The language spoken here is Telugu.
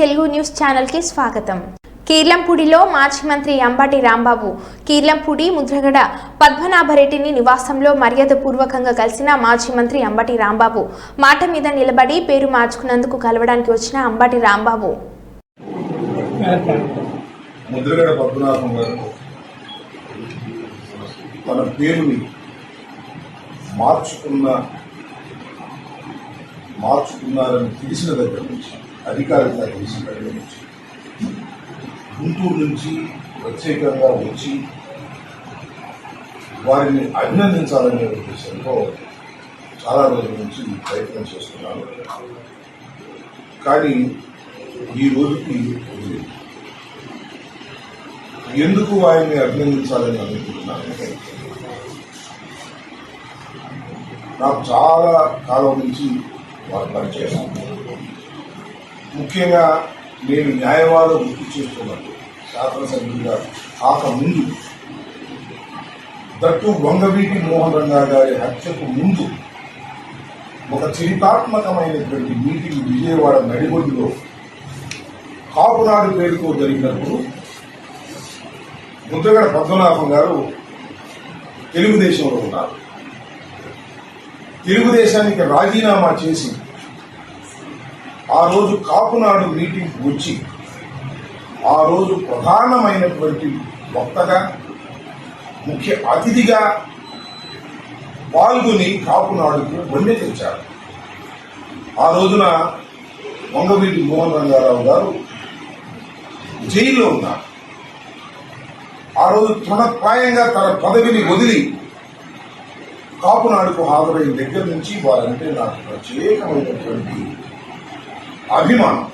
తెలుగు న్యూస్ ఛానల్కి స్వాగతం. కీర్లంపూడిలో మాజీ మంత్రి అంబాటి రాంబాబు కీర్లంపూడి ముద్రగడ పద్మనాభరెడ్డిని నివాసంలో మర్యాదపూర్వకంగా కలిసిన మాజీ మంత్రి అంబాటి రాంబాబు మాట మీద నిలబడి పేరు మార్చుకున్నందుకు కలవడానికి వచ్చిన అంబాటి రాంబాబు. ముద్రగడ గారు తన పేరుని మార్చుకున్న మార్చుకున్నారని తెలిసిన దగ్గర నుంచి అధికారికంగా తెలిసిన దగ్గర నుంచి గుంటూరు నుంచి ప్రత్యేకంగా వచ్చి వారిని అభినందించాలనే ఉద్దేశంతో చాలా రోజుల నుంచి ప్రయత్నం చేస్తున్నాను కానీ ఈ రోజుకి ఎందుకు ఆయన్ని అభినందించాలని అనుకుంటున్నాను నాకు చాలా కాలం నుంచి వారు పరిచయం ముఖ్యంగా నేను న్యాయవాదం గుర్తు చేస్తున్నాను. శాసనసభ్యుడిగా కాకముందు దట్టు వంగవీటి మోహన్ రంగా గారి హత్యకు ముందు ఒక చరితాత్మకమైనటువంటి మీటింగ్ విజయవాడ నడిగొడ్డులో కాపునాడు పేరుతో జరిగినప్పుడు ముద్రగడ పద్మనాభం గారు తెలుగుదేశంలో ఉన్నారు. తెలుగుదేశానికి రాజీనామా చేసి ఆ రోజు కాపునాడు మీటింగ్ వచ్చి ఆ రోజు ప్రధానమైనటువంటి వక్తగా ముఖ్య అతిథిగా పాల్గొని కాపునాడుకు వన్నె తెచ్చారు. ఆ రోజున వంగవీటి మోహన్ రంగారావు గారు జైల్లో ఉన్నారు. ఆ రోజు తృణప్రాయంగా తన పదవిని వదిలి కాపునాడుకు హాజరైన దగ్గర నుంచి వారంటే నాకు ప్రత్యేకమైనటువంటి అభిమానం.